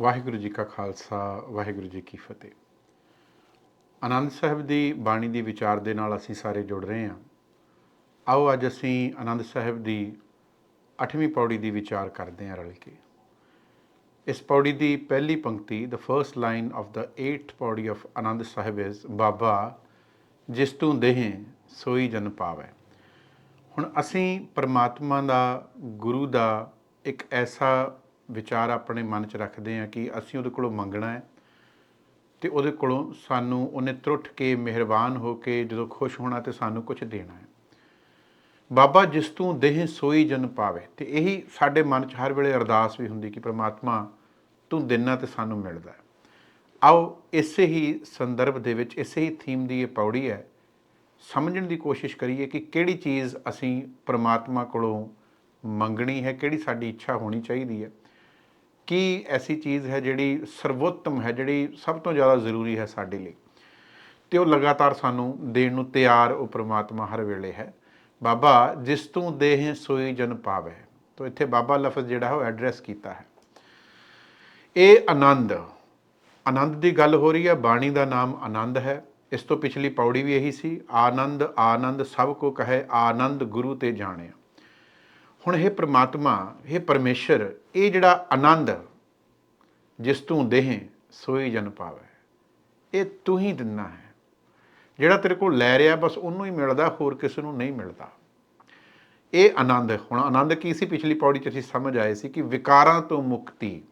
ਵਾਹਿਗੁਰੂ ਜੀ ਕਾ ਖਾਲਸਾ, ਵਾਹਿਗੁਰੂ ਜੀ ਕੀ ਫਤਿਹ। ਆਨੰਦ ਸਾਹਿਬ ਦੀ ਬਾਣੀ ਦੀ ਵਿਚਾਰ ਦੇ ਨਾਲ ਅਸੀਂ ਸਾਰੇ ਜੁੜ ਰਹੇ ਹਾਂ। ਆਓ ਅੱਜ ਅਸੀਂ ਆਨੰਦ ਸਾਹਿਬ ਦੀ 8ਵੀਂ ਪੌੜੀ ਦੀ ਵਿਚਾਰ ਕਰਦੇ ਹਾਂ ਰਲ ਕੇ। ਇਸ ਪੌੜੀ ਦੀ ਪਹਿਲੀ ਪੰਕਤੀ the first line of the 8th pauri of Anand Sahib is, ਬਾਬਾ, ਜਿਸ ਤੂੰ ਦੇਹ, ਸੋਈ ਜਨ ਪਾਵੈ। ਹੁਣ ਅਸੀਂ ਪਰਮਾਤਮਾ ਦਾ, ਗੁਰੂ ਦਾ ਇੱਕ ਐਸਾ ਵਿਚਾਰ ਆਪਣੇ ਮਨ 'ਚ ਰੱਖਦੇ ਹਾਂ ਕਿ ਅਸੀਂ ਉਹਦੇ ਕੋਲੋਂ ਮੰਗਣਾ ਹੈ ਤੇ ਉਹਦੇ ਕੋਲੋਂ ਸਾਨੂੰ ਉਹਨੇ ਤਰੁੱਠ ਕੇ ਮਿਹਰਬਾਨ ਹੋ ਕੇ ਜਦੋਂ ਖੁਸ਼ ਹੋਣਾ ਤੇ ਸਾਨੂੰ ਕੁਝ ਦੇਣਾ ਹੈ। ਬਾਬਾ ਜਿਸ ਤੂੰ ਦੇਹ ਸੋਈ ਜਨ ਪਾਵੇ ਤੇ ਇਹੀ ਸਾਡੇ ਮਨ 'ਚ ਹਰ ਵੇਲੇ ਅਰਦਾਸ ਵੀ ਹੁੰਦੀ ਕਿ ਪ੍ਰਮਾਤਮਾ ਤੂੰ ਦੇਣਾ ਤੇ ਸਾਨੂੰ ਮਿਲਦਾ ਹੈ। ਆਓ ਇਸੇ ਹੀ ਸੰਦਰਭ ਦੇ ਵਿੱਚ ਇਸੇ ਹੀ ਥੀਮ ਦੀ ਇਹ ਪੌੜੀ ਹੈ, ਸਮਝਣ ਦੀ ਕੋਸ਼ਿਸ਼ ਕਰੀਏ ਕਿ ਕਿਹੜੀ ਚੀਜ਼ ਅਸੀਂ ਪ੍ਰਮਾਤਮਾ ਕੋਲੋਂ ਮੰਗਣੀ ਹੈ, ਕਿਹੜੀ ਸਾਡੀ ਇੱਛਾ ਹੋਣੀ ਚਾਹੀਦੀ ਹੈ। ਕੀ ਐਸੀ ਚੀਜ਼ ਹੈ ਜਿਹੜੀ ਸਰਵੋਤਮ ਹੈ, ਜਿਹੜੀ ਸਭ ਤੋਂ ਜ਼ਿਆਦਾ ਜ਼ਰੂਰੀ ਹੈ ਸਾਡੇ ਲਈ? ਤੇ ਉਹ ਲਗਾਤਾਰ ਸਾਨੂੰ ਦੇਣ ਨੂੰ ਤਿਆਰ ਉਹ ਪ੍ਰਮਾਤਮਾ ਹਰ ਵੇਲੇ ਹੈ। ਬਾਬਾ, ਜਿਸ ਤੂੰ ਦੇਹ ਸੋਈ ਜਨ ਪਾਵੇ। ਤੋ ਇੱਥੇ ਬਾਬਾ ਲਫ਼ਜ਼ ਜਿਹੜਾ ਹੈ ਉਹ ਐਡਰੈਸ ਕੀਤਾ ਹੈ। ਇਹ ਆਨੰਦ ਆਨੰਦ ਦੀ ਗੱਲ ਹੋ ਰਹੀ ਹੈ, ਬਾਣੀ ਦਾ ਨਾਮ ਆਨੰਦ ਹੈ। ਇਸ ਤੋਂ ਪਿਛਲੀ ਪੌੜੀ ਵੀ ਇਹੀ ਸੀ, ਆਨੰਦ ਆਨੰਦ ਸਭ ਕੋ ਕਹੇ, ਆਨੰਦ ਗੁਰੂ ਤੇ ਜਾਣਿਆ। ਹੁਣ ਇਹ ਪ੍ਰਮਾਤਮਾ, ਇਹ ਪਰਮੇਸ਼ਰ, ਇਹ ਜਿਹੜਾ ਆਨੰਦ ਜਿਸ ਤੂੰ ਦੇਹ, ਸੋਈ ਜਨ ਪਾਵੇ। ਇਹ ਤੂੰ ਹੀ ਦਿੰਨਾ ਹੈ। ਜਿਹੜਾ ਤੇਰੇ ਕੋਲ ਲੈ ਰਿਹਾ, ਬਸ ਉਹਨੂੰ ਹੀ ਮਿਲਦਾ, ਹੋਰ ਕਿਸੇ ਨੂੰ ਨਹੀਂ ਮਿਲਦਾ। ਇਹ ਆਨੰਦ, ਹੁਣ ਆਨੰਦ ਕੀ ਸੀ? ਪਿਛਲੀ ਪੌੜੀ 'ਚ ਅਸੀਂ ਸਮਝ ਆਏ ਸੀ ਕਿ ਵਿਕਾਰਾਂ ਤੋਂ ਮੁਕਤੀ।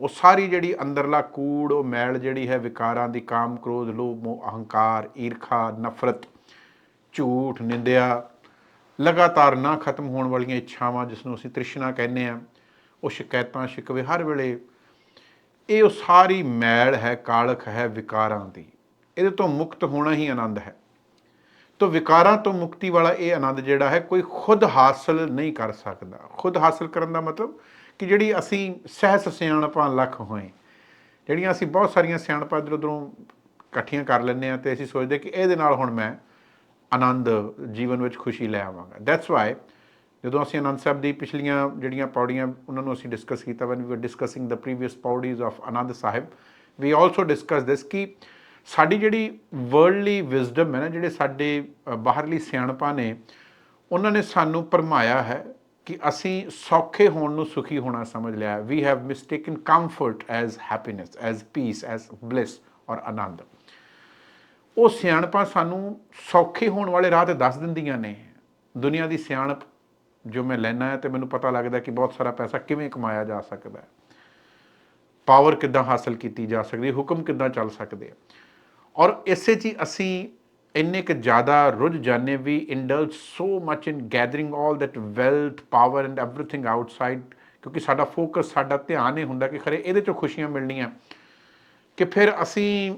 ਉਹ ਸਾਰੀ ਜਿਹੜੀ ਅੰਦਰਲਾ ਕੂੜ, ਉਹ ਮੈਲ ਜਿਹੜੀ ਹੈ, ਵਿਕਾਰਾਂ ਦੀ ਕਾਮ, ਕ੍ਰੋਧ, ਲੋਭ, ਮੋਹ, ਅਹੰਕਾਰ, ਈਰਖਾ, ਨਫ਼ਰਤ, ਝੂਠ, ਨਿੰਦਿਆ ਲਗਾਤਾਰ ਨਾ ਖਤਮ ਹੋਣ ਵਾਲੀਆਂ ਇੱਛਾਵਾਂ, ਜਿਸ ਨੂੰ ਅਸੀਂ ਤ੍ਰਿਸ਼ਨਾ ਕਹਿੰਦੇ ਆ ਉਹ ਸ਼ਿਕਾਇਤਾਂ ਸ਼ਿਕਵੇ ਹਰ ਵੇਲੇ। ਇਹ ਉਹ ਸਾਰੀ ਮੈਲ ਹੈ, ਕਾਲਖ ਹੈ, ਵਿਕਾਰਾਂ ਦੀ। ਇਹਦੇ ਤੋਂ ਮੁਕਤ ਹੋਣਾ ਹੀ ਆਨੰਦ ਹੈ। ਤੋ ਵਿਕਾਰਾਂ ਤੋਂ ਮੁਕਤੀ ਵਾਲਾ ਇਹ ਆਨੰਦ ਜਿਹੜਾ ਹੈ, ਕੋਈ ਖੁਦ ਹਾਸਲ ਨਹੀਂ ਕਰ ਸਕਦਾ। ਖੁਦ ਹਾਸਲ ਕਰਨ ਦਾ ਮਤਲਬ ਕਿ ਜਿਹੜੀ ਅਸੀਂ ਸਹਿਸ ਸਿਆਣਪਾਂ ਲੱਖ ਹੋਏ। ਜਿਹੜੀਆਂ ਅਸੀਂ ਬਹੁਤ ਸਾਰੀਆਂ ਸਿਆਣਪਾਂ ਇੱਧਰ ਉੱਧਰੋਂ ਇਕੱਠੀਆਂ ਕਰ ਲੈਂਦੇ ਆ ਤੇ ਅਸੀਂ ਸੋਚਦੇ ਕਿ ਇਹਦੇ ਨਾਲ ਹੁਣ ਮੈਂ ਆਨੰਦ ਜੀਵਨ ਵਿੱਚ ਖੁਸ਼ੀ ਲੈ ਆਵਾਂਗਾ। ਦੈਟਸ ਵਾਈ ਜਦੋਂ ਅਸੀਂ ਆਨੰਦ ਸਾਹਿਬ ਦੀ ਪਿਛਲੀਆਂ ਜਿਹੜੀਆਂ ਪੌੜੀਆਂ ਉਹਨਾਂ ਨੂੰ ਅਸੀਂ ਡਿਸਕਸ ਕੀਤਾ when we were discussing the previous pauris of Anand Sahib we also discuss this ਕਿ ਸਾਡੀ ਜਿਹੜੀ ਵਰਲਡਲੀ ਵਿਜ਼ਡਮ ਹੈ ਨਾ, ਜਿਹੜੇ ਸਾਡੇ ਬਾਹਰਲੀ ਸਿਆਣਪਾਂ ਨੇ, ਉਹਨਾਂ ਨੇ ਸਾਨੂੰ ਪਰਮਾਇਆ ਹੈ ਕਿ ਅਸੀਂ ਸੌਖੇ ਹੋਣ ਨੂੰ ਸੁਖੀ ਹੋਣਾ ਸਮਝ ਲਿਆ we have mistaken comfort as happiness as peace as bliss or anand. ਉਹ ਸਿਆਣਪਾਂ ਸਾਨੂੰ ਸੌਖੇ ਹੋਣ ਵਾਲੇ ਰਾਹ ਤੇ ਦੱਸ ਦਿੰਦੀਆਂ ਨੇ। ਦੁਨੀਆ ਦੀ ਸਿਆਣਪ ਜੋ ਮੈਂ ਲੈਣਾ ਹੈ ਤੇ ਮੈਨੂੰ ਪਤਾ ਲੱਗਦਾ ਕਿ ਬਹੁਤ ਸਾਰਾ ਪੈਸਾ ਕਿਵੇਂ ਕਮਾਇਆ ਜਾ ਸਕਦਾ ਹੈ। ਪਾਵਰ ਕਿੱਦਾਂ ਹਾਸਲ ਕੀਤੀ ਜਾ ਸਕਦੀ ਹੈ, ਹੁਕਮ ਕਿੱਦਾਂ ਚੱਲ ਸਕਦੇ ਆ ਔਰ ਇਸੇ 'ਚ ਹੀ ਅਸੀਂ ਇੰਨੇ ਕੁ ਜ਼ਿਆਦਾ ਰੁੱਝ ਜਾਂਦੇ we indulge so much in gathering all that wealth power and everything outside ਕਿਉਂਕਿ ਸਾਡਾ ਫੋਕਸ ਸਾਡਾ ਧਿਆਨ ਇਹ ਹੁੰਦਾ ਕਿ ਖਰੇ ਇਹਦੇ 'ਚੋਂ ਖੁਸ਼ੀਆਂ ਮਿਲਣੀਆਂ। ਕਿ ਫਿਰ ਅਸੀਂ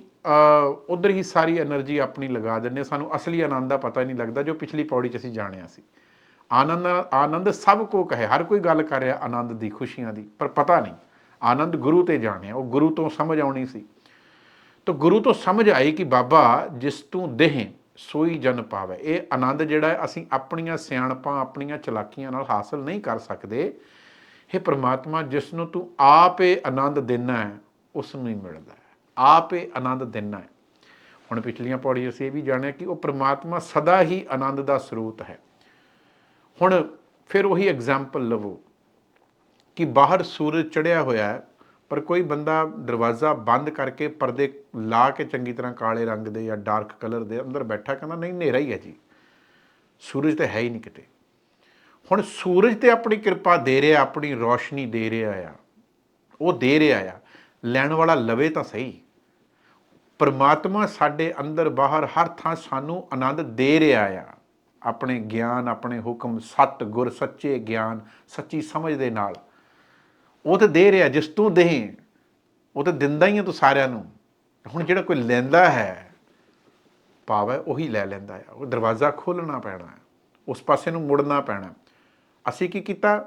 ਉਧਰ ਹੀ ਸਾਰੀ એનર્ਜੀ ਆਪਣੀ ਲਗਾ ਦਿੰਨੇ ਸਾਨੂੰ ਅਸਲੀ ਆਨੰਦ ਦਾ ਪਤਾ ਨਹੀਂ ਲੱਗਦਾ, ਜੋ ਪਿਛਲੀ ਪੌੜੀ 'ਚ ਅਸੀਂ ਜਾਣਿਆ ਸੀ। ਆਨੰਦ ਆਨੰਦ ਸਭ ਕੋ ਕਹੇ। ਹਰ ਕੋਈ ਗੱਲ ਕਰ ਰਿਹਾ ਆਨੰਦ ਦੀ, ਖੁਸ਼ੀਆਂ ਦੀ, ਪਰ ਪਤਾ ਨਹੀਂ। ਆਨੰਦ ਗੁਰੂ ਤੇ ਜਾਣਿਆ। ਉਹ ਗੁਰੂ ਤੋਂ ਸਮਝ ਆਉਣੀ ਸੀ। ਤਾਂ ਗੁਰੂ ਤੋਂ ਸਮਝ ਆਈ ਕਿ ਬਾਬਾ ਜਿਸ ਤੂੰ ਦੇਹ, ਸੋਈ ਜਨ ਪਾਵੇ। ਇਹ ਆਨੰਦ ਜਿਹੜਾ ਅਸੀਂ ਆਪਣੀਆਂ ਸਿਆਣਪਾਂ, ਆਪਣੀਆਂ ਚਲਾਕੀਆਂ ਨਾਲ ਹਾਸਲ ਨਹੀਂ ਕਰ ਸਕਦੇ। ਇਹ ਪ੍ਰਮਾਤਮਾ, ਜਿਸ ਨੂੰ ਤੂੰ ਆਪੇ ਆਨੰਦ ਦੇਣਾ ਹੈ, ਉਸ ਨੂੰ ਹੀ ਮਿਲਦਾ ਹੈ। ਆਪ ਆਪੇ ਆਨੰਦ ਦੇਣਾ ਹੈ। ਹੁਣ ਪਿਛਲੀਆਂ ਪੌੜੀ ਅਸੀਂ ਇਹ ਵੀ ਜਾਣਿਆ ਕਿ ਉਹ ਪ੍ਰਮਾਤਮਾ ਸਦਾ ਹੀ ਆਨੰਦ ਦਾ ਸਰੋਤ ਹੈ। ਹੁਣ ਫਿਰ ਉਹੀ ਐਗਜ਼ਾਮਪਲ ਲਵੋ ਕਿ ਬਾਹਰ ਸੂਰਜ ਚੜਿਆ ਹੋਇਆ ਹੈ, ਪਰ ਕੋਈ ਬੰਦਾ ਦਰਵਾਜ਼ਾ ਬੰਦ ਕਰਕੇ ਪਰਦੇ ਲਾ ਕੇ ਚੰਗੀ ਤਰ੍ਹਾਂ ਕਾਲੇ ਰੰਗ ਦੇ ਜਾਂ ਡਾਰਕ ਕਲਰ ਦੇ ਅੰਦਰ ਬੈਠਾ ਕਹਿੰਦਾ ਨਹੀਂ, ਹਨੇਰਾ ਹੀ ਹੈ ਜੀ। ਸੂਰਜ ਤਾਂ ਹੈ ਹੀ ਨਹੀਂ ਕਿਤੇ। ਹੁਣ ਸੂਰਜ ਤੇ ਆਪਣੀ ਕਿਰਪਾ ਦੇ ਰਿਹਾ, ਆਪਣੀ ਰੋਸ਼ਨੀ ਦੇ ਰਿਹਾ ਆ, ਉਹ ਦੇ ਰਿਹਾ ਆ, ਲੈਣ ਵਾਲਾ ਲਵੇ ਤਾਂ ਸਹੀ। ਪਰਮਾਤਮਾ ਸਾਡੇ ਅੰਦਰ ਬਾਹਰ ਹਰ ਥਾਂ ਸਾਨੂੰ ਆਨੰਦ ਦੇ ਰਿਹਾ ਆ। ਆਪਣੇ ਗਿਆਨ, ਆਪਣੇ ਹੁਕਮ, ਸਤ ਗੁਰ ਸੱਚੇ ਗਿਆਨ ਸੱਚੀ ਸਮਝ ਦੇ ਨਾਲ। ਉਹ ਤਾਂ ਦੇ ਰਿਹਾ ਜਿਸ ਤੂੰ ਦੇ ਉਹ ਤਾਂ ਦਿੰਦਾ ਹੀ ਆ ਤੂੰ ਸਾਰਿਆਂ ਨੂੰ। ਹੁਣ ਜਿਹੜਾ ਕੋਈ ਲੈਂਦਾ ਹੈ ਪਾਵੇ ਉਹੀ ਲੈ ਲੈਂਦਾ ਆ। ਉਹ ਦਰਵਾਜ਼ਾ ਖੋਲਣਾ ਪੈਣਾ, ਉਸ ਪਾਸੇ ਨੂੰ ਮੁੜਨਾ ਪੈਣਾ। ਅਸੀਂ ਕੀ ਕੀਤਾ?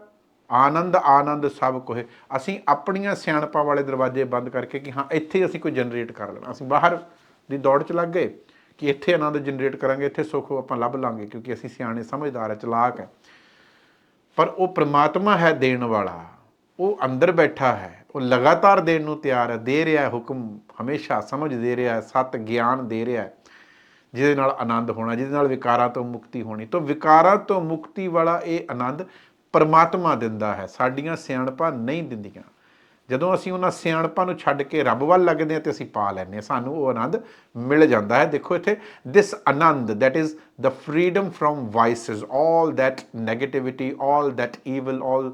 ਆਨੰਦ ਆਨੰਦ ਸਭ ਕੋਹੇ ਅਸੀਂ ਆਪਣੀਆਂ ਸਿਆਣਪਾਂ ਵਾਲੇ ਦਰਵਾਜ਼ੇ ਬੰਦ ਕਰਕੇ ਕਿ ਹਾਂ, ਇੱਥੇ ਅਸੀਂ ਕੋਈ ਜਨਰੇਟ ਕਰ ਲੈਣਾ। ਅਸੀਂ ਬਾਹਰ ਦੀ ਦੌੜ ਚ ਲੱਗ ਗਏ ਕਿ ਇੱਥੇ ਆਨੰਦ ਜਨਰੇਟ ਕਰਾਂਗੇ, ਇੱਥੇ ਸੁੱਖ ਆਪਾਂ ਲੱਭ ਲਾਂਗੇ, ਕਿਉਂਕਿ ਅਸੀਂ ਸਿਆਣੇ, ਸਮਝਦਾਰ ਹੈ ਚਲਾਕ ਹੈ। ਪਰ ਉਹ ਪ੍ਰਮਾਤਮਾ ਹੈ ਦੇਣ ਵਾਲਾ। ਉਹ ਅੰਦਰ ਬੈਠਾ ਹੈ। ਉਹ ਲਗਾਤਾਰ ਦੇਣ ਨੂੰ ਤਿਆਰ ਹੈ। ਦੇ ਰਿਹਾ ਹੈ, ਹੁਕਮ ਹਮੇਸ਼ਾ ਸਮਝ ਦੇ ਰਿਹਾ ਹੈ, ਸਤ ਗਿਆਨ ਦੇ ਰਿਹਾ ਹੈ। ਜਿਹਦੇ ਨਾਲ ਆਨੰਦ ਹੋਣਾ, ਜਿਹਦੇ ਨਾਲ ਵਿਕਾਰਾਂ ਤੋਂ ਮੁਕਤੀ ਹੋਣੀ। ਤਾਂ ਵਿਕਾਰਾਂ ਤੋਂ ਮੁਕਤੀ ਵਾਲਾ ਇਹ ਆਨੰਦ ਪਰਮਾਤਮਾ ਦਿੰਦਾ ਹੈ ਸਾਡੀਆਂ ਸਿਆਣਪਾਂ ਨਹੀਂ ਦਿੰਦੀਆਂ ਜਦੋਂ ਅਸੀਂ ਉਹਨਾਂ ਸਿਆਣਪਾਂ ਨੂੰ ਛੱਡ ਕੇ ਰੱਬ ਵੱਲ ਲੱਗਦੇ ਹਾਂ ਤੇ ਅਸੀਂ ਪਾ ਲੈਂਦੇ ਹਾਂ ਸਾਨੂੰ ਉਹ ਆਨੰਦ ਮਿਲ ਜਾਂਦਾ ਹੈ ਦੇਖੋ ਇੱਥੇ ਦਿਸ ਆਨੰਦ that is the freedom from vices all that negativity all that evil all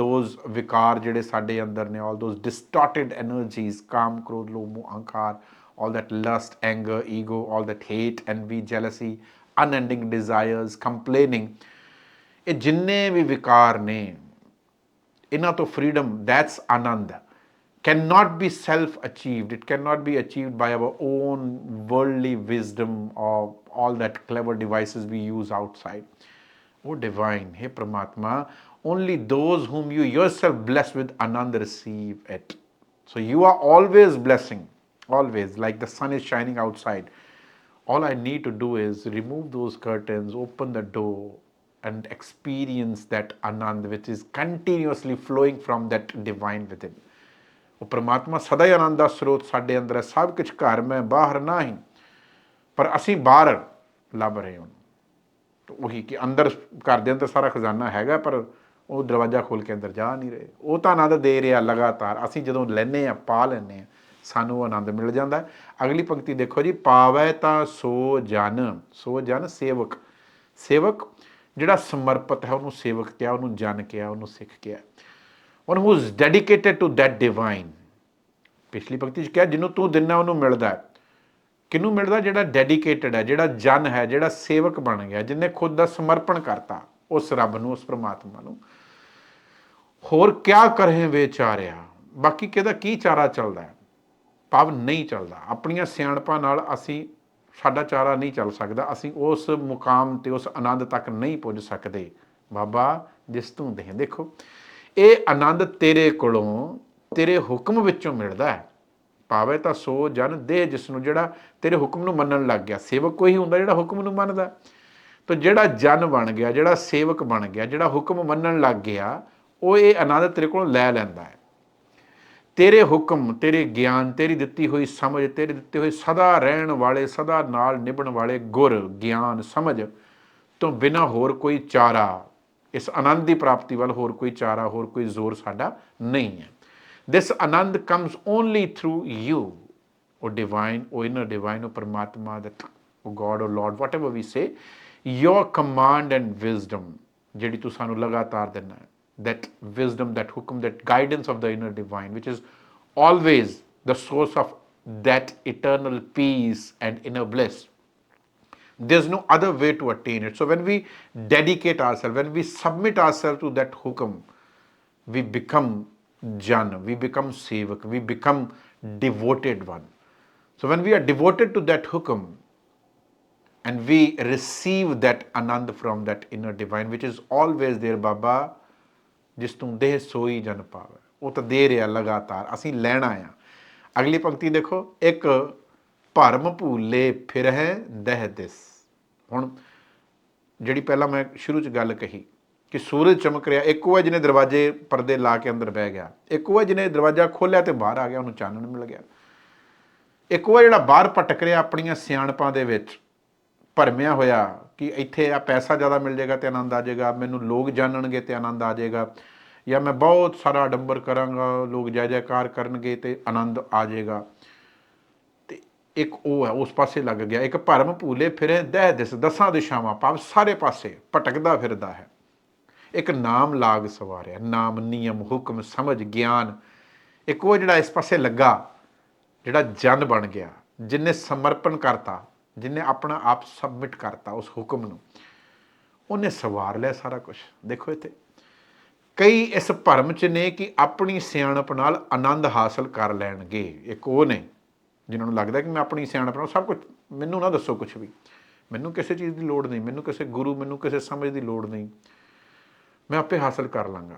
those ਵਿਕਾਰ ਜਿਹੜੇ ਸਾਡੇ ਅੰਦਰ ਨੇ all those distorted energies ਕਾਮ ਕ੍ਰੋਧ ਲੋਭ ਮੋਹ ਅਹੰਕਾਰ all that lust anger ego all that hate envy jealousy unending desires complaining A ਜਿੰਨੇ ਵੀ ਵਿਕਾਰ ਨੇ ਇਹਨਾਂ ਤੋਂ freedom that's ananda, cannot be self achieved. It cannot be achieved by our own worldly wisdom or all that clever devices we use outside. O oh, Divine, Hey Pramatma, only those whom you yourself bless with ananda receive it. So you are always blessing, always, like the sun is shining outside. All I need to do is remove those curtains, open the door, and experience that anand, which is continuously flowing from that divine within. ਉਹ ਪ੍ਰਮਾਤਮਾ ਸਦਾ ਹੀ ਆਨੰਦ ਦਾ ਸਰੋਤ ਸਾਡੇ ਅੰਦਰ ਹੈ ਸਭ ਕੁਝ ਘਰ ਮੈਂ ਬਾਹਰ ਨਾ ਹੀ ਪਰ ਅਸੀਂ ਬਾਹਰ ਲੱਭ ਰਹੇ ਹਾਂ ਤਾਂ ਉਹੀ ਕਿ ਅੰਦਰ ਘਰ ਦੇ ਅੰਦਰ ਸਾਰਾ ਖਜ਼ਾਨਾ ਹੈਗਾ ਪਰ ਉਹ ਦਰਵਾਜ਼ਾ ਖੋਲ ਕੇ ਅੰਦਰ ਜਾ ਨਹੀਂ ਰਹੇ ਉਹ ਤਾਂ ਆਨੰਦ ਦੇ ਰਿਹਾ ਲਗਾਤਾਰ ਅਸੀਂ ਜਦੋਂ ਲੈਨੇ ਆ ਪਾ ਲੈਨੇ ਆ ਸਾਨੂੰ ਉਹ ਆਨੰਦ ਮਿਲ ਜਾਂਦਾ ਅਗਲੀ ਪੰਕਤੀ ਦੇਖੋ ਜੀ ਪਾਵੈ ਤਾਂ ਸੋ ਜਨ ਸੋ ਜਨ ਸੇਵਕ ਸੇਵਕ ਜਿਹੜਾ ਸਮਰਪਿਤ ਹੈ, ਉਹਨੂੰ ਸੇਵਕ ਕਿਹਾ, ਉਹਨੂੰ ਜਨ ਕਿਹਾ, ਉਹਨੂੰ ਸਿੱਖ ਕਿਹਾ। One who is dedicated to that divine ਪਿਛਲੀ ਭਗਤੀ ਚ ਕਿਹਾ, ਜਿਹਨੂੰ ਤੂੰ ਦਿੰਨਾ, ਉਹਨੂੰ ਮਿਲਦਾ ਹੈ। ਕਿਹਨੂੰ ਮਿਲਦਾ? ਜਿਹੜਾ ਡੈਡੀਕੇਟਡ ਹੈ, ਜਿਹੜਾ ਜਨ ਹੈ, ਜਿਹੜਾ ਸੇਵਕ ਬਣ ਗਿਆ, ਜਿਹਨੇ ਖੁਦ ਦਾ ਸਮਰਪਣ ਕਰਤਾ, ਉਸ ਰੱਬ ਨੂੰ, ਉਸ ਪ੍ਰਮਾਤਮਾ ਨੂੰ। ਹੋਰ ਕਿਆ ਕਰੇ ਵਿਚਾਰਿਆ? ਬਾਕੀ ਕਿਹਦਾ ਕੀ ਚਾਰਾ ਚੱਲਦਾ ਹੈ? ਭਾਵ ਨਹੀਂ ਚੱਲਦਾ। ਆਪਣੀਆਂ ਸਿਆਣਪਾਂ ਨਾਲ ਅਸੀਂ ਸਾਡਾ ਚਾਰਾ ਨਹੀਂ ਚੱਲ ਸਕਦਾ। ਅਸੀਂ ਉਸ ਮੁਕਾਮ ਤੇ ਉਸ ਆਨੰਦ ਤੱਕ ਨਹੀਂ ਪੁੱਜ ਸਕਦੇ। ਬਾਬਾ, ਜਿਸ ਤੂੰ ਦੇ ਦੇਖੋ, ਇਹ ਆਨੰਦ ਤੇਰੇ ਕੋਲੋਂ ਤੇਰੇ ਹੁਕਮ ਵਿੱਚੋਂ ਮਿਲਦਾ ਹੈ। ਪਾਵੇ ਤਾਂ ਸੋ ਜਨ ਦੇ ਜਿਸ ਨੂੰ ਜਿਹੜਾ ਤੇਰੇ ਹੁਕਮ ਨੂੰ ਮੰਨਣ ਲੱਗ ਗਿਆ। ਸੇਵਕ ਕੋਈ ਹੁੰਦਾ ਜਿਹੜਾ ਹੁਕਮ ਨੂੰ ਮੰਨਦਾ। ਤਾਂ ਜਿਹੜਾ ਜਨ ਬਣ ਗਿਆ, ਜਿਹੜਾ ਸੇਵਕ ਬਣ ਗਿਆ, ਜਿਹੜਾ ਹੁਕਮ ਮੰਨਣ ਲੱਗ ਗਿਆ, ਉਹ ਇਹ ਆਨੰਦ ਤੇਰੇ ਕੋਲੋਂ ਲੈ ਲੈਂਦਾ ਹੈ। ਤੇਰੇ ਹੁਕਮ, ਤੇਰੇ ਗਿਆਨ, ਤੇਰੀ ਦਿੱਤੀ ਹੋਈ ਸਮਝ, ਤੇਰੇ ਦਿੱਤੇ ਹੋਏ ਸਦਾ ਰਹਿਣ ਵਾਲੇ, ਸਦਾ ਨਾਲ ਨਿਭਣ ਵਾਲੇ ਗੁਰ, ਗਿਆਨ, ਸਮਝ ਤੋਂ ਬਿਨਾ ਹੋਰ ਕੋਈ ਚਾਰਾ, ਇਸ ਆਨੰਦ ਦੀ ਪ੍ਰਾਪਤੀ ਵੱਲ ਹੋਰ ਕੋਈ ਚਾਰਾ, ਹੋਰ ਕੋਈ ਜ਼ੋਰ ਸਾਡਾ ਨਹੀਂ ਹੈ। This anand comes only through you o divine o inner divine o permatma ਉਹ god god o lord, whatever we say your command and wisdom ਜਿਹੜੀ ਤੂੰ ਸਾਨੂੰ ਲਗਾਤਾਰ ਦਿੰਦਾ ਹੈ। That wisdom that hukum that guidance of the inner divine which is always the source of that eternal peace and inner bliss. There's no other way to attain it. So when we dedicate ourselves when we submit ourselves to that hukum we become jana, we become sevak we become devoted one. So when we are devoted to that hukum and we receive that anand from that inner divine which is always there baba ਜਿਸ ਤੂੰ ਦੇਹ ਸੋਈ ਜਨ ਪਾਵੇ। ਉਹ ਤਾਂ ਦੇ ਰਿਹਾ ਲਗਾਤਾਰ। ਅਸੀਂ ਲੈਣਾ ਆ ਅਗਲੀ ਪੰਕਤੀ ਦੇਖੋ। ਇੱਕ ਭਰਮ ਭੂਲੇ ਫਿਰਹਿ ਦਹਿ ਦਿਸ। ਹੁਣ ਜਿਹੜੀ ਪਹਿਲਾਂ ਮੈਂ ਸ਼ੁਰੂ ਚ ਗੱਲ ਕਹੀ ਕਿ ਸੂਰਜ ਚਮਕ ਰਿਹਾ, ਇੱਕ ਉਹ ਜਿਹਨੇ ਦਰਵਾਜ਼ੇ ਪਰਦੇ ਲਾ ਕੇ ਅੰਦਰ ਬਹਿ ਗਿਆ। ਇੱਕ ਉਹ ਜਿਹਨੇ ਦਰਵਾਜ਼ਾ ਖੋਲ੍ਹਿਆ ਤੇ ਬਾਹਰ ਆ ਗਿਆ, ਉਹਨੂੰ ਚਾਨਣ ਮਿਲ ਗਿਆ। ਇੱਕ ਉਹ ਹੈ ਜਿਹੜਾ ਬਾਹਰ ਭਟਕ ਰਿਹਾ ਆਪਣੀਆਂ ਸਿਆਣਪਾਂ ਦੇ ਵਿੱਚ, ਭਰਮਿਆ ਹੋਇਆ ਕਿ ਇੱਥੇ ਆ ਪੈਸਾ ਜ਼ਿਆਦਾ ਮਿਲ ਜਾਏਗਾ ਤੇ ਆਨੰਦ ਆ ਜਾਏਗਾ, ਮੈਨੂੰ ਲੋਕ ਜਾਣਨਗੇ ਤੇ ਆਨੰਦ ਆ ਜਾਏਗਾ। ਜਾਂ ਮੈਂ ਬਹੁਤ ਸਾਰਾ ਅਡੰਬਰ ਕਰਾਂਗਾ, ਲੋਕ ਜੈ ਜੈਕਾਰ ਕਰਨਗੇ ਤੇ ਆਨੰਦ ਆ ਜਾਏਗਾ। ਤੇ ਇੱਕ ਉਹ ਹੈ, ਉਸ ਪਾਸੇ ਲੱਗ ਗਿਆ। ਇੱਕ ਭਰਮ ਭੂਲੇ ਫਿਰੇ, ਦਹਿ ਦਿਸ ਦਸਾਂ ਦਿਸ਼ਾਵਾਂ, ਭਾਵ ਸਾਰੇ ਪਾਸੇ ਭਟਕਦਾ ਫਿਰਦਾ ਹੈ। ਇੱਕ ਨਾਮ ਲਾਗ ਸਵਾਰਿਆ, ਨਾਮ, ਨਿਯਮ, ਹੁਕਮ, ਸਮਝ, ਗਿਆਨ। ਇੱਕ ਉਹ ਜਿਹੜਾ ਇਸ ਪਾਸੇ ਲੱਗਾ, ਜਿਹੜਾ ਜਨ ਬਣ ਗਿਆ, ਜਿਨੇ ਸਮਰਪਣ ਕਰਤਾ ਜਿਨੇ ਆਪਣਾ ਆਪ ਸਬਮਿਟ ਕਰਤਾ ਉਸ ਹੁਕਮ ਨੂੰ, ਉਹਨੇ ਸਵਾਰ ਲਿਆ ਸਾਰਾ ਕੁਝ ਦੇਖੋ ਇੱਥੇ, ਕਈ ਇਸ ਭਰਮ ਚ ਨੇ ਕਿ ਆਪਣੀ ਸਿਆਣਪ ਨਾਲ ਆਨੰਦ ਹਾਸਲ ਕਰ ਲੈਣਗੇ। ਇੱਕ ਉਹ ਨੇ, ਜਿਨ੍ਹਾਂ ਨੂੰ ਲੱਗਦਾ ਕਿ ਮੈਂ ਆਪਣੀ ਸਿਆਣਪ ਨਾਲ ਸਭ ਕੁਝ ਮੈਨੂੰ ਨਾ ਦੱਸੋ ਕੁਝ ਵੀ। ਮੈਨੂੰ ਕਿਸੇ ਚੀਜ਼ ਦੀ ਲੋੜ ਨਹੀਂ, ਮੈਨੂੰ ਕਿਸੇ ਗੁਰੂ, ਮੈਨੂੰ ਕਿਸੇ ਸਮਝ ਦੀ ਲੋੜ ਨਹੀਂ। ਮੈਂ ਆਪੇ ਹਾਸਲ ਕਰ ਲਾਂਗਾ।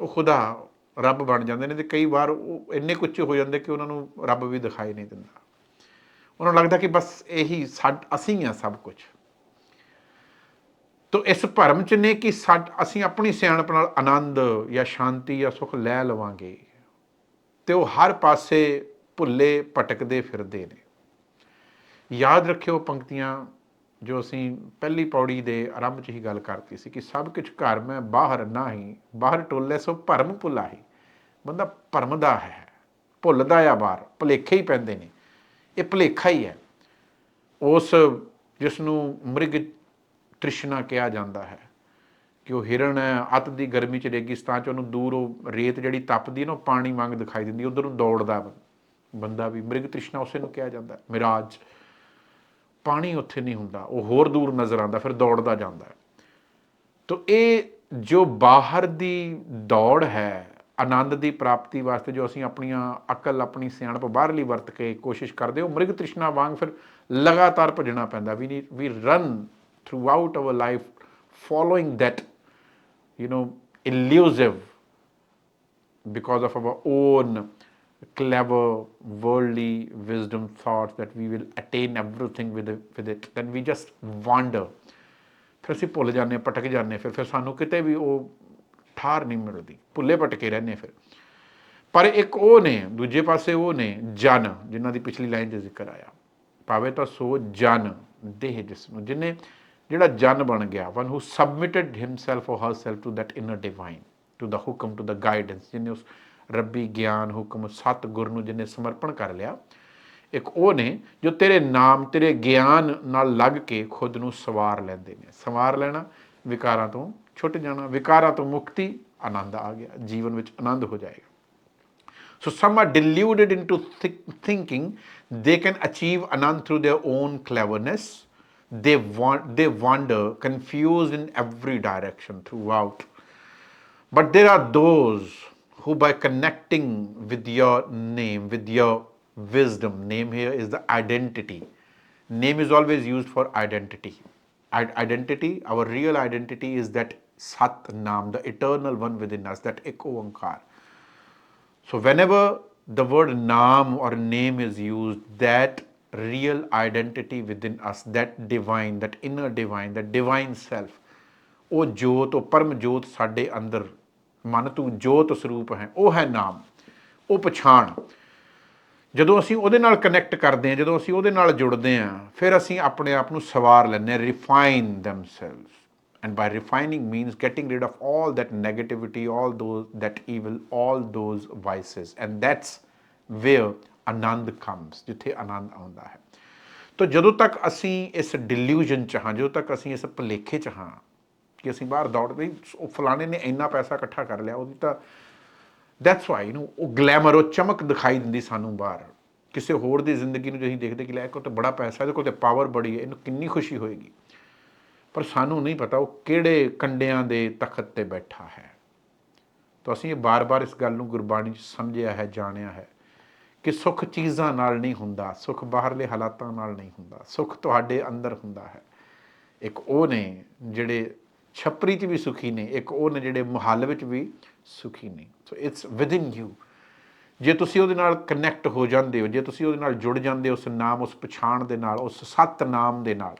ਉਹ ਖੁਦਾ ਰੱਬ ਬਣ ਜਾਂਦੇ ਨੇ ਤੇ ਕਈ ਵਾਰ ਉਹ ਇੰਨੇ ਕੁੱਚੇ ਹੋ ਜਾਂਦੇ ਕਿ ਉਹਨਾਂ ਨੂੰ ਰੱਬ ਵੀ ਦਿਖਾਈ ਨਹੀਂ ਦਿੰਦਾ। ਉਹਨਾਂ ਨੂੰ ਲੱਗਦਾ ਕਿ ਬਸ ਇਹੀ ਸਾਡ ਅਸੀਂ ਆ ਸਭ ਕੁਝ। ਤੋ ਇਸ ਭਰਮ ਚ ਨੇ ਕਿ ਸਾਡ ਅਸੀਂ ਆਪਣੀ ਸਿਆਣਪ ਨਾਲ ਆਨੰਦ ਜਾਂ ਸ਼ਾਂਤੀ ਜਾਂ ਸੁਖ ਲੈ ਲਵਾਂਗੇ। ਤੇ ਉਹ ਹਰ ਪਾਸੇ ਭੁੱਲੇ ਭਟਕਦੇ ਫਿਰਦੇ ਨੇ। ਯਾਦ ਰੱਖਿਓ ਪੰਕਤੀਆਂ, ਜੋ ਅਸੀਂ ਪਹਿਲੀ ਪੌੜੀ ਦੇ ਆਰੰਭ 'ਚ ਹੀ ਗੱਲ ਕਰਤੀ ਸੀ ਕਿ ਸਭ ਕੁਝ ਘਰ ਮੈਂ, ਬਾਹਰ ਨਾ ਹੀ, ਬਾਹਰ ਟੋਲੇ ਸੋ ਭਰਮ ਭੁਲਾਹੀ ਬੰਦਾ ਭਰਮ ਦਾ ਹੈ, ਭੁੱਲਦਾ ਆ ਬਾਹਰ, ਭੁਲੇਖੇ ਹੀ ਪੈਂਦੇ ਨੇ। ਇਹ ਭੁਲੇਖਾ ਹੀ ਹੈ। ਉਸ ਜਿਸ ਨੂੰ ਮ੍ਰਿਗ ਤ੍ਰਿਸ਼ਨਾ ਕਿਹਾ ਜਾਂਦਾ ਹੈ ਕਿ ਉਹ ਹਿਰਣ ਅੱਤ ਦੀ ਗਰਮੀ ਚ ਰੇਗਿਸਤਾਨ ਚ ਉਹਨੂੰ ਦੂਰ ਉਹ ਰੇਤ ਜਿਹੜੀ ਤਪਦੀ ਨਾ, ਉਹ ਪਾਣੀ ਵਾਂਗ ਦਿਖਾਈ ਦਿੰਦੀ ਉਧਰ ਨੂੰ ਦੌੜਦਾ ਬ- ਬੰਦਾ ਵੀ, ਮ੍ਰਿਗ ਤ੍ਰਿਸ਼ਨਾ ਉਸੇ ਨੂੰ ਕਿਹਾ ਜਾਂਦਾ ਮਿਰਾਜ। ਪਾਣੀ ਉੱਥੇ ਨਹੀਂ ਹੁੰਦਾ, ਉਹ ਹੋਰ ਦੂਰ ਨਜ਼ਰ ਆਉਂਦਾ, ਫਿਰ ਦੌੜਦਾ ਜਾਂਦਾ ਤਾਂ ਇਹ ਜੋ ਬਾਹਰ ਦੀ ਦੌੜ ਹੈ ਆਨੰਦ ਦੀ ਪ੍ਰਾਪਤੀ ਵਾਸਤੇ ਜੋ ਅਸੀਂ ਆਪਣੀਆਂ ਅਕਲ ਆਪਣੀ ਸਿਆਣਪ ਬਾਹਰਲੀ ਵਰਤ ਕੇ ਕੋਸ਼ਿਸ਼ ਕਰਦੇ ਹੋ ਮ੍ਰਿਗ ਤ੍ਰਿਸ਼ਨਾ ਵਾਂਗ ਫਿਰ ਲਗਾਤਾਰ ਭਜਣਾ ਪੈਂਦਾ ਵੀ ਨੀ we run throughout our life following that you know illusive because of our own clever worldly wisdom thoughts that we will attain everything with it, with it then we just wander ਫਿਰ ਅਸੀਂ ਭੁੱਲ ਜਾਂਦੇ ਹਾਂ ਭਟਕ ਜਾਂਦੇ ਫਿਰ ਫਿਰ ਸਾਨੂੰ ਕਿਤੇ ਵੀ ਉਹ ਠਾਰ ਨਹੀਂ ਮਿਲਦੀ, ਭੁੱਲੇ ਭਟਕੇ ਰਹਿੰਦੇ ਫਿਰ। ਪਰ ਇੱਕ ਉਹ ਨੇ, ਦੂਜੇ ਪਾਸੇ ਉਹ ਨੇ, ਜਨ, ਜਿਨ੍ਹਾਂ ਦੀ ਪਿਛਲੀ ਲਾਈਨ 'ਚ ਜ਼ਿਕਰ ਆਇਆ। ਪਾਵੇ ਤਾਂ ਸੋ ਜਨ, ਦੇਹ ਜਿਸ ਨੂੰ ਜਿਹਨੇ ਜਿਹੜਾ ਜਨ ਬਣ ਗਿਆ one who submitted himself or herself to that inner divine to ਦਾ ਹੁਕਮ ਟੂ ਦਾ ਗਾਈਡੈਂਸ ਜਿਹਨੇ ਉਸ ਰੱਬੀ ਗਿਆਨ, ਹੁਕਮ ਸਤ ਗੁਰ ਨੂੰ ਜਿਹਨੇ ਸਮਰਪਣ ਕਰ ਲਿਆ, ਇੱਕ ਉਹ ਨੇ ਜੋ ਤੇਰੇ ਨਾਮ, ਤੇਰੇ ਗਿਆਨ ਨਾਲ ਲੱਗ ਕੇ ਖੁਦ ਨੂੰ ਸਵਾਰ ਲੈਂਦੇ ਨੇ। ਸਵਾਰ ਲੈਣਾ ਵਿਕਾਰਾਂ ਤੋਂ ਛੁੱਟ ਜਾਣਾ ਵਿਕਾਰਾਂ ਤੋਂ ਮੁਕਤੀ ਆਨੰਦ ਆ ਗਿਆ ਜੀਵਨ ਵਿੱਚ ਆਨੰਦ ਹੋ ਜਾਏਗਾ So some are deluded into thi- thinking they can achieve anand through their own cleverness. They want they wander confused in every direction throughout. But there are those who by connecting with your name, with your wisdom, name here is the identity. Name is always used for identity. I- Identity, our real identity is that Sat Nam, the eternal one within us, that Ek Oankar. So, whenever the word Naam or name is used, that real identity within us, that divine, that inner divine, that divine self, ਉਹ ਜੋਤ ਉਹ ਪਰਮ ਜੋਤ ਸਾਡੇ ਅੰਦਰ ਮਨ ਤੂੰ ਜੋਤ ਸਰੂਪ ਹੈ ਉਹ ਹੈ ਨਾਮ ਉਹ ਪਛਾਣ ਜਦੋਂ ਅਸੀਂ ਉਹਦੇ ਨਾਲ ਕਨੈਕਟ ਕਰਦੇ ਹਾਂ ਜਦੋਂ ਅਸੀਂ ਉਹਦੇ ਨਾਲ ਜੁੜਦੇ ਹਾਂ ਫਿਰ ਅਸੀਂ ਆਪਣੇ ਆਪ ਨੂੰ ਸਵਾਰ ਲੈਂਦੇ ਹਾਂ refine themselves and by refining means getting rid of all that negativity all those that evil all those vices. And that's where anand comes ਜਿੱਥੇ ਆਨੰਦ ਆਉਂਦਾ ਹੈ ਤਾਂ ਜਦੋਂ ਤੱਕ ਅਸੀਂ ਇਸ ਡਿਲੂਜਨ ਚ ਹਾਂ ਜਦੋਂ ਤੱਕ ਅਸੀਂ ਇਸ ਭੁਲੇਖੇ ਚ ਹਾਂ ਕਿ ਅਸੀਂ ਬਾਹਰ ਦੌੜਦੇ ਹੀ, ਉਹ ਫਲਾਣੇ ਨੇ ਇੰਨਾ ਪੈਸਾ ਇਕੱਠਾ ਕਰ ਲਿਆ ਉਹਦੀ ਤਾਂ ਦੈਟਸ ਵਾਈ ਯੂ نو ਉਹ ਗਲੈਮਰ ਉਹ ਚਮਕ ਦਿਖਾਈ ਦਿੰਦੀ ਸਾਨੂੰ ਬਾਹਰ ਕਿਸੇ ਹੋਰ ਦੀ ਜ਼ਿੰਦਗੀ ਨੂੰ ਜੇ ਅਸੀਂ ਦੇਖਦੇ ਕਿ ਲੈ ਕੋਲ ਤਾਂ ਬੜਾ ਪੈਸਾ ਇਹਦੇ ਕੋਲ ਤੇ ਪਾਵਰ ਬੜੀ ਹੈ ਇਹਨੂੰ ਕਿੰਨੀ ਖੁਸ਼ੀ ਹੋਏਗੀ ਪਰ ਸਾਨੂੰ ਨਹੀਂ ਪਤਾ ਉਹ ਕਿਹੜੇ ਕੰਡਿਆਂ ਦੇ ਤਖਤ ਤੇ ਬੈਠਾ ਹੈ। ਤਾਂ ਅਸੀਂ ਇਹ ਬਾਰ-ਬਾਰ ਇਸ ਗੱਲ ਨੂੰ ਗੁਰਬਾਣੀ 'ਚ ਸਮਝਿਆ ਹੈ, ਜਾਣਿਆ ਹੈ ਕਿ ਸੁੱਖ ਚੀਜ਼ਾਂ ਨਾਲ ਨਹੀਂ ਹੁੰਦਾ, ਸੁੱਖ ਬਾਹਰਲੇ ਹਾਲਾਤਾਂ ਨਾਲ ਨਹੀਂ ਹੁੰਦਾ, ਸੁੱਖ ਤੁਹਾਡੇ ਅੰਦਰ ਹੁੰਦਾ ਹੈ। ਇੱਕ ਉਹ ਨੇ ਜਿਹੜੇ ਛਪਰੀ 'ਚ ਵੀ ਸੁਖੀ ਨੇ, ਇੱਕ ਉਹ ਨੇ ਜਿਹੜੇ ਮੁਹੱਲ ਵਿੱਚ ਵੀ ਸੁਖੀ ਨੇ। ਸੋ ਇਟਸ ਵਿਦਿਨ ਯੂ ਜੇ ਤੁਸੀਂ ਉਹਦੇ ਨਾਲ ਕਨੈਕਟ ਹੋ ਜਾਂਦੇ ਹੋ, ਜੇ ਤੁਸੀਂ ਉਹਦੇ ਨਾਲ ਜੁੜ ਜਾਂਦੇ ਹੋ, ਉਸ ਨਾਮ, ਉਸ ਪਛਾਣ ਦੇ ਨਾਲ, ਉਸ ਸਤ ਨਾਮ ਦੇ ਨਾਲ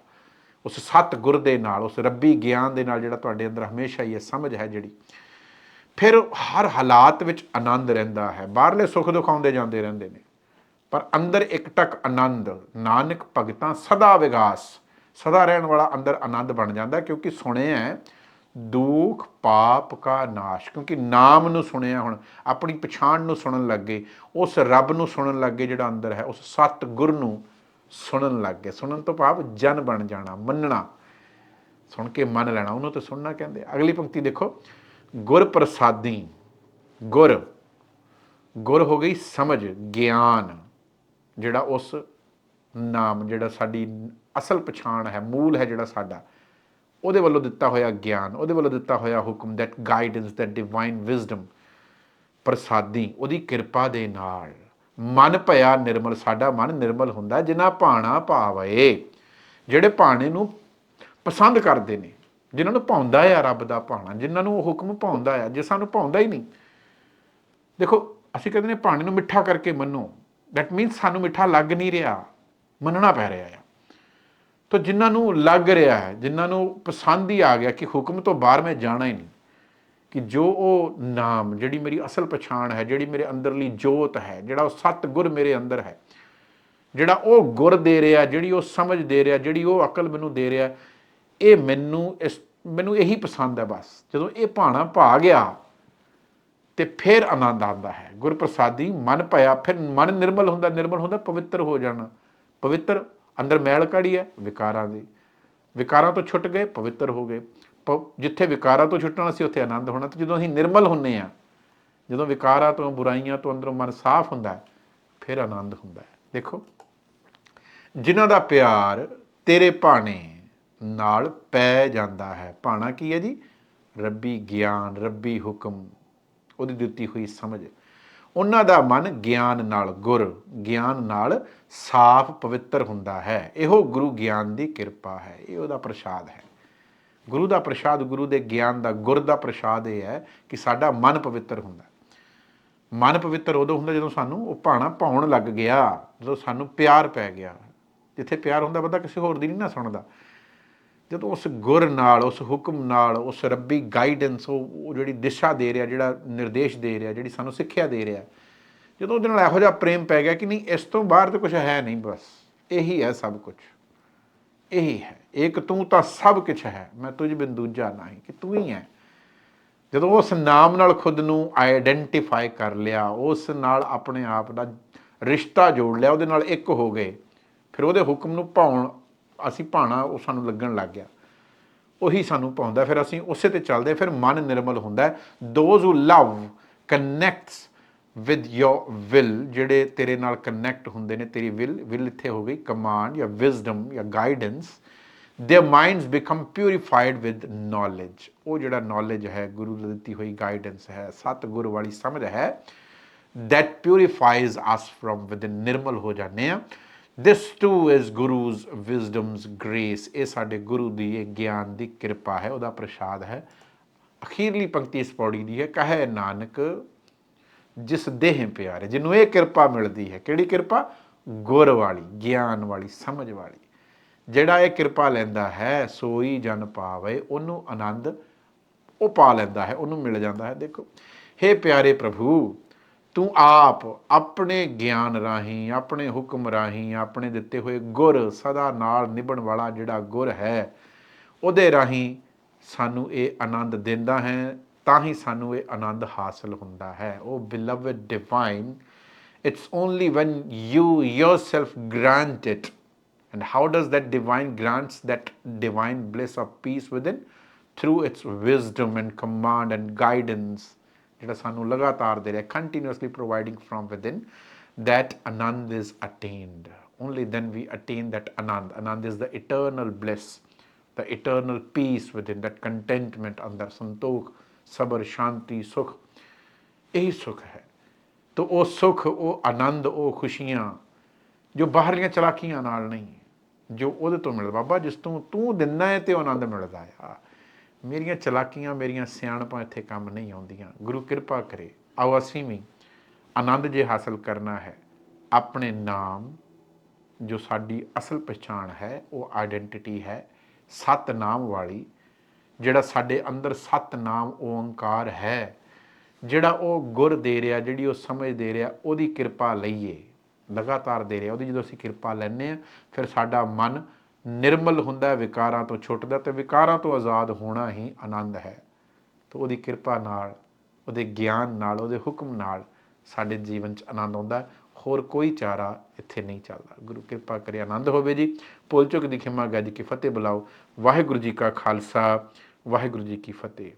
ਉਸ ਸਤ ਗੁਰ ਦੇ ਨਾਲ, ਉਸ ਰੱਬੀ ਗਿਆਨ ਦੇ ਨਾਲ ਜਿਹੜਾ ਤੁਹਾਡੇ ਅੰਦਰ ਹਮੇਸ਼ਾ ਹੀ ਇਹ ਸਮਝ ਹੈ ਜਿਹੜੀ, ਫਿਰ ਹਰ ਹਾਲਾਤ ਵਿੱਚ ਆਨੰਦ ਰਹਿੰਦਾ ਹੈ। ਬਾਹਰਲੇ ਸੁੱਖ ਦੁੱਖ ਆਉਂਦੇ ਜਾਂਦੇ ਰਹਿੰਦੇ ਨੇ। ਪਰ ਅੰਦਰ ਇੱਕ ਟਕ ਆਨੰਦ, ਨਾਨਕ ਭਗਤਾਂ ਸਦਾ ਵਿਗਾਸ, ਸਦਾ ਰਹਿਣ ਵਾਲਾ ਅੰਦਰ ਆਨੰਦ ਬਣ ਜਾਂਦਾ ਕਿਉਂਕਿ ਸੁਣਿਆ ਦੁੱਖ ਪਾਪ ਕਾ ਨਾਸ਼, ਕਿਉਂਕਿ ਨਾਮ ਨੂੰ ਸੁਣਿਆ ਹੁਣ, ਆਪਣੀ ਪਛਾਣ ਨੂੰ ਸੁਣਨ ਲੱਗੇ, ਉਸ ਰੱਬ ਨੂੰ ਸੁਣਨ ਲੱਗੇ ਜਿਹੜਾ ਅੰਦਰ ਹੈ, ਉਸ ਸਤ ਗੁਰ ਨੂੰ ਸੁਣਨ ਲੱਗ ਗਏ। ਸੁਣਨ ਤੋਂ ਭਾਵ ਜਨ ਬਣ ਜਾਣਾ, ਮੰਨਣਾ। ਸੁਣ ਕੇ ਮੰਨ ਲੈਣਾ, ਉਹਨੂੰ ਤੇ ਸੁਣਨਾ ਕਹਿੰਦੇ ਅਗਲੀ ਪੰਕਤੀ ਦੇਖੋ ਗੁਰ ਪ੍ਰਸਾਦੀ ਗੁਰ। ਗੁਰ ਹੋ ਗਈ ਸਮਝ, ਗਿਆਨ, ਜਿਹੜਾ ਉਸ ਨਾਮ, ਜਿਹੜਾ ਸਾਡੀ ਅਸਲ ਪਛਾਣ ਹੈ, ਮੂਲ ਹੈ ਜਿਹੜਾ ਸਾਡਾ, ਉਹਦੇ ਵੱਲੋਂ ਦਿੱਤਾ ਹੋਇਆ ਗਿਆਨ, ਉਹਦੇ ਵੱਲੋਂ ਦਿੱਤਾ ਹੋਇਆ ਹੁਕਮ that guidance that divine wisdom ਪ੍ਰਸਾਦੀ, ਉਹਦੀ ਕਿਰਪਾ ਦੇ ਨਾਲ। ਮਨ ਭਇਆ ਨਿਰਮਲ, ਸਾਡਾ ਮਨ ਨਿਰਮਲ ਹੁੰਦਾ ਜਿਨ੍ਹਾਂ ਭਾਣਾ ਭਾਵੇ ਜਿਹੜੇ ਭਾਣੇ ਨੂੰ ਪਸੰਦ ਕਰਦੇ ਨੇ, ਜਿਨ੍ਹਾਂ ਨੂੰ ਭਾਉਂਦਾ ਆ ਰੱਬ ਦਾ ਭਾਣਾ, ਜਿਨ੍ਹਾਂ ਨੂੰ ਉਹ ਹੁਕਮ ਭਾਉਂਦਾ ਆ, ਜੇ ਸਾਨੂੰ ਭਾਉਂਦਾ ਹੀ ਨਹੀਂ। ਦੇਖੋ, ਅਸੀਂ ਕਹਿੰਦੇ ਨੇ ਭਾਣੇ ਨੂੰ ਮਿੱਠਾ ਕਰਕੇ ਮੰਨੋ ਦੈਟ ਮੀਨਸ ਸਾਨੂੰ ਮਿੱਠਾ ਲੱਗ ਨਹੀਂ ਰਿਹਾ, ਮੰਨਣਾ ਪੈ ਰਿਹਾ ਆ। ਤਾਂ ਜਿਨ੍ਹਾਂ ਨੂੰ ਲੱਗ ਰਿਹਾ ਹੈ, ਜਿਨ੍ਹਾਂ ਨੂੰ ਪਸੰਦ ਹੀ ਆ ਗਿਆ ਕਿ ਹੁਕਮ ਤੋਂ ਬਾਹਰ ਮੈਂ ਜਾਣਾ ਹੀ ਨਹੀਂ ਕਿ ਜੋ ਉਹ ਨਾਮ, ਜਿਹੜੀ ਮੇਰੀ ਅਸਲ ਪਛਾਣ ਹੈ, ਜਿਹੜੀ ਮੇਰੇ ਅੰਦਰਲੀ ਜੋਤ ਹੈ, ਜਿਹੜਾ ਉਹ ਸਤ ਗੁਰ ਮੇਰੇ ਅੰਦਰ ਹੈ, ਜਿਹੜਾ ਉਹ ਗੁਰ ਦੇ ਰਿਹਾ, ਜਿਹੜੀ ਉਹ ਸਮਝ ਦੇ ਰਿਹਾ, ਜਿਹੜੀ ਉਹ ਅਕਲ ਮੈਨੂੰ ਦੇ ਰਿਹਾ, ਇਹ ਮੈਨੂੰ ਇਸ, ਮੈਨੂੰ ਇਹੀ ਪਸੰਦ ਹੈ ਬਸ। ਜਦੋਂ ਇਹ ਭਾਣਾ ਭਾ ਗਿਆ, ਤੇ ਫਿਰ ਆਨੰਦ ਆਉਂਦਾ ਹੈ। ਗੁਰਪ੍ਰਸਾਦੀ ਮਨ ਭਇਆ, ਫਿਰ ਮਨ ਨਿਰਮਲ ਹੁੰਦਾ ਨਿਰਮਲ ਹੁੰਦਾ, ਪਵਿੱਤਰ ਹੋ ਜਾਣਾ। ਪਵਿੱਤਰ ਅੰਦਰ ਮੈਲ ਕੜੀ ਹੈ, ਵਿਕਾਰਾਂ ਦੀ। ਵਿਕਾਰਾਂ ਤੋਂ ਛੁੱਟ ਗਏ, ਪਵਿੱਤਰ ਹੋ ਗਏ। ਜਿੱਥੇ ਵਿਕਾਰਾਂ ਤੋਂ ਛੁੱਟਣਾ ਸੀ, ਉੱਥੇ ਆਨੰਦ ਹੋਣਾ। ਤੇ ਜਦੋਂ ਅਸੀਂ ਨਿਰਮਲ ਹੁੰਨੇ ਆ, ਜਦੋਂ ਵਿਕਾਰਾਂ ਤੋਂ, ਬੁਰਾਈਆਂ ਤੋਂ ਅੰਦਰੋਂ ਮਨ ਸਾਫ਼ ਹੁੰਦਾ ਹੈ, ਫਿਰ ਆਨੰਦ ਹੁੰਦਾ ਹੈ। ਦੇਖੋ, ਜਿਨ੍ਹਾਂ ਦਾ ਪਿਆਰ ਤੇਰੇ ਭਾਣੇ ਨਾਲ ਪੈ ਜਾਂਦਾ ਹੈ, ਭਾਣਾ ਕੀ ਹੈ ਜੀ? ਰੱਬੀ ਗਿਆਨ, ਰੱਬੀ ਹੁਕਮ, ਉਹਦੀ ਦਿੱਤੀ ਹੋਈ ਸਮਝ। ਉਹਨਾਂ ਦਾ ਮਨ ਗਿਆਨ ਨਾਲ ਗੁਰ, ਗਿਆਨ ਨਾਲ ਸਾਫ਼ ਪਵਿੱਤਰ ਹੁੰਦਾ ਹੈ। ਇਹੋ ਗੁਰੂ ਗਿਆਨ ਦੀ ਕਿਰਪਾ ਹੈ, ਇਹ ਉਹਦਾ ਪ੍ਰਸ਼ਾਦ ਹੈ। ਗੁਰੂ ਦਾ ਪ੍ਰਸ਼ਾਦ, ਗੁਰੂ ਦੇ ਗਿਆਨ ਦਾ ਗੁਰ ਦਾ ਪ੍ਰਸ਼ਾਦ ਇਹ ਹੈ ਕਿ ਸਾਡਾ ਮਨ ਪਵਿੱਤਰ ਹੁੰਦਾ ਮਨ ਪਵਿੱਤਰ ਉਦੋਂ ਹੁੰਦਾ ਜਦੋਂ ਸਾਨੂੰ ਉਹ ਭਾਣਾ ਪਾਉਣ ਲੱਗ ਗਿਆ, ਜਦੋਂ ਸਾਨੂੰ ਪਿਆਰ ਪੈ ਗਿਆ। ਜਿੱਥੇ ਪਿਆਰ ਹੁੰਦਾ ਬੰਦਾ ਕਿਸੇ ਹੋਰ ਦੀ ਨਹੀਂ ਨਾ ਸੁਣਦਾ। ਜਦੋਂ ਉਸ ਗੁਰ ਨਾਲ, ਉਸ ਹੁਕਮ ਨਾਲ, ਉਸ ਰੱਬੀ ਗਾਈਡੈਂਸ ਉਹ ਉਹ ਜਿਹੜੀ ਦਿਸ਼ਾ ਦੇ ਰਿਹਾ, ਜਿਹੜਾ ਨਿਰਦੇਸ਼ ਦੇ ਰਿਹਾ, ਜਿਹੜੀ ਸਾਨੂੰ ਸਿੱਖਿਆ ਦੇ ਰਿਹਾ, ਜਦੋਂ ਉਹਦੇ ਨਾਲ ਇਹੋ ਜਿਹਾ ਪ੍ਰੇਮ ਪੈ ਗਿਆ ਕਿ ਨਹੀਂ, ਇਸ ਤੋਂ ਬਾਹਰ ਤਾਂ ਕੁਝ ਹੈ ਨਹੀਂ ਬਸ। ਇਹੀ ਹੈ ਸਭ ਕੁਝ ਇਹੀ ਹੈ। ਇੱਕ ਤੂੰ ਤਾਂ ਸਭ ਕੁਝ ਹੈ। ਮੈਂ ਤੁਝ ਬਿਨ ਦੂਜਾ ਨਹੀਂ ਕਿ ਤੂੰ ਹੀ ਹੈ। ਜਦੋਂ ਉਸ ਨਾਮ ਨਾਲ ਖੁਦ ਨੂੰ ਆਇਡੈਂਟੀਫਾਈ ਕਰ ਲਿਆ, ਉਸ ਨਾਲ ਆਪਣੇ ਆਪ ਦਾ ਰਿਸ਼ਤਾ ਜੋੜ ਲਿਆ, ਉਹਦੇ ਨਾਲ ਇੱਕ ਹੋ ਗਏ, ਫਿਰ ਉਹਦੇ ਹੁਕਮ ਨੂੰ ਪਾਉਣ ਅਸੀਂ ਭਾਣਾ ਉਹ ਸਾਨੂੰ ਲੱਗਣ ਲੱਗ ਗਿਆ। ਉਹੀ ਸਾਨੂੰ ਪਾਉਂਦਾ ਫਿਰ ਅਸੀਂ ਉਸੇ ਤੇ ਚੱਲਦੇ, ਫਿਰ ਮਨ ਨਿਰਮਲ ਹੁੰਦਾ ਹੈ। Those who love connects with your will ਜਿਹੜੇ ਤੇਰੇ ਨਾਲ ਕਨੈਕਟ ਹੁੰਦੇ ਨੇ, ਤੇਰੀ ਵਿਲ ਵਿਲ ਇੱਥੇ ਹੋ ਗਈ ਕਮਾਂਡ ਜਾਂ ਵਿਜ਼ਡਮ ਜਾਂ guidance their minds become purified with knowledge ਉਹ ਜਿਹੜਾ knowledge ਹੈ, ਗੁਰੂ ਦੀ ਦਿੱਤੀ ਹੋਈ ਗਾਈਡੈਂਸ ਹੈ ਸਤ ਗੁਰੂ ਵਾਲੀ ਸਮਝ ਹੈ, that purifies us from within, ਨਿਰਮਲ ਹੋ ਜਾਂਦੇ ਆ this too is guru's wisdom's grace ਇਹ ਸਾਡੇ ਗੁਰੂ ਦੀ, ਇਹ ਗਿਆਨ ਦੀ ਕਿਰਪਾ ਹੈ, ਉਹਦਾ ਪ੍ਰਸ਼ਾਦ ਹੈ। ਅਖੀਰਲੀ ਪੰਕਤੀ ਇਸ ਪੌੜੀ ਦੀ ਹੈ, ਕਹੇ ਨਾਨਕ ਜਿਸ ਦੇਹ ਪਿਆਰੇ, ਜਿਹਨੂੰ ਇਹ ਕਿਰਪਾ ਮਿਲਦੀ ਹੈ। ਕਿਹੜੀ ਕਿਰਪਾ? ਗੁਰ ਵਾਲੀ, ਗਿਆਨ ਵਾਲੀ, ਸਮਝ ਵਾਲੀ। ਜਿਹੜਾ ਇਹ ਕਿਰਪਾ ਲੈਂਦਾ ਹੈ, ਸੋਈ ਜਨ ਪਾਵੇ, ਉਹਨੂੰ ਆਨੰਦ ਉਹ ਪਾ ਲੈਂਦਾ ਹੈ, ਉਹਨੂੰ ਮਿਲ ਜਾਂਦਾ ਹੈ। ਦੇਖੋ हे ਪਿਆਰੇ ਪ੍ਰਭੂ, ਤੂੰ ਆਪ ਆਪਣੇ ਗਿਆਨ ਰਾਹੀਂ, ਆਪਣੇ ਹੁਕਮ ਰਾਹੀਂ, ਆਪਣੇ ਦਿੱਤੇ ਹੋਏ ਗੁਰ ਸਦਾ ਨਾਲ ਨਿਭਣ ਵਾਲਾ ਜਿਹੜਾ ਗੁਰ ਹੈ, ਉਹਦੇ ਰਾਹੀਂ ਸਾਨੂੰ ਇਹ ਆਨੰਦ ਦਿੰਦਾ ਹੈ ਤਾਂ ਹੀ ਸਾਨੂੰ ਇਹ ਆਨੰਦ ਹਾਸਲ ਹੁੰਦਾ ਹੈ ਉਹ beloved divine it's only when you yourself grant it and how does that divine grants that divine bliss of peace within through its wisdom and command and guidance ਜਿਹੜਾ ਸਾਨੂੰ ਲਗਾਤਾਰ ਦੇ ਰਿਹਾ continuously providing from within that anand is attained only then we attain that anand anand is the eternal bliss the eternal peace within that contentment ਅੰਦਰ ਸੰਤੋਖ ਸਬਰ, ਸ਼ਾਂਤੀ, ਸੁਖ, ਇਹੀ ਸੁਖ ਹੈ। ਤੋ ਉਹ ਸੁਖ, ਉਹ ਆਨੰਦ, ਉਹ ਖੁਸ਼ੀਆਂ ਜੋ ਬਾਹਰਲੀਆਂ ਚਲਾਕੀਆਂ ਨਾਲ ਨਹੀਂ ਜੋ ਉਹਦੇ ਤੋਂ ਮਿਲਦਾ। ਬਾਬਾ, ਜਿਸ ਤੋਂ ਤੂੰ ਦਿੰਦਾ ਹੈ ਤੇ ਉਹ ਆਨੰਦ ਮਿਲਦਾ ਆ। ਮੇਰੀਆਂ ਚਲਾਕੀਆਂ, ਮੇਰੀਆਂ ਸਿਆਣਪਾਂ ਇੱਥੇ ਕੰਮ ਨਹੀਂ ਆਉਂਦੀਆਂ। ਗੁਰੂ ਕਿਰਪਾ ਕਰੇ, ਆਓ ਅਸੀਂ ਵੀ ਆਨੰਦ ਜੇ ਹਾਸਲ ਕਰਨਾ ਹੈ, ਆਪਣੇ ਨਾਮ ਜੋ ਸਾਡੀ ਅਸਲ ਪਛਾਣ ਹੈ, ਉਹ ਆਇਡੈਂਟੀਟੀ ਹੈ ਸਤ ਨਾਮ ਵਾਲੀ ਜਿਹੜਾ ਸਾਡੇ ਅੰਦਰ ਸਤ ਨਾਮ ਓੰਕਾਰ ਹੈ, ਜਿਹੜਾ ਉਹ ਗੁਰ ਦੇ ਰਿਹਾ, ਜਿਹੜੀ ਉਹ ਸਮਝ ਦੇ ਰਿਹਾ, ਉਹਦੀ ਕਿਰਪਾ ਲਈਏ। ਲਗਾਤਾਰ ਦੇ ਰਿਹਾ, ਉਹਦੀ ਜਦੋਂ ਅਸੀਂ ਕਿਰਪਾ ਲੈਂਦੇ ਆ ਫਿਰ ਸਾਡਾ ਮਨ ਨਿਰਮਲ ਹੁੰਦਾ ਵਿਕਾਰਾਂ ਤੋਂ ਛੁੱਟਦਾ ਤੇ ਵਿਕਾਰਾਂ ਤੋਂ ਆਜ਼ਾਦ ਹੋਣਾ ਹੀ ਆਨੰਦ ਹੈ। ਤਾਂ ਉਹਦੀ ਕਿਰਪਾ ਨਾਲ, ਉਹਦੇ ਗਿਆਨ ਨਾਲ, ਉਹਦੇ ਹੁਕਮ ਨਾਲ ਸਾਡੇ ਜੀਵਨ 'ਚ ਆਨੰਦ ਆਉਂਦਾ ਹੋਰ ਕੋਈ ਚਾਰਾ ਇੱਥੇ ਨਹੀਂ ਚੱਲਦਾ। ਗੁਰੂ ਕਿਰਪਾ ਕਰੇ, ਆਨੰਦ ਹੋਵੇ ਜੀ। ਭੁੱਲ ਚੁੱਕ ਦੀ ਖਿਮਾ ਗੱਜ ਕੇ ਫਤਿਹ ਬੁਲਾਓ। ਵਾਹਿਗੁਰੂ ਜੀ ਕਾ ਖਾਲਸਾ। ਵਾਹਿਗੁਰੂ ਜੀ ਕੀ ਫਤਿਹ।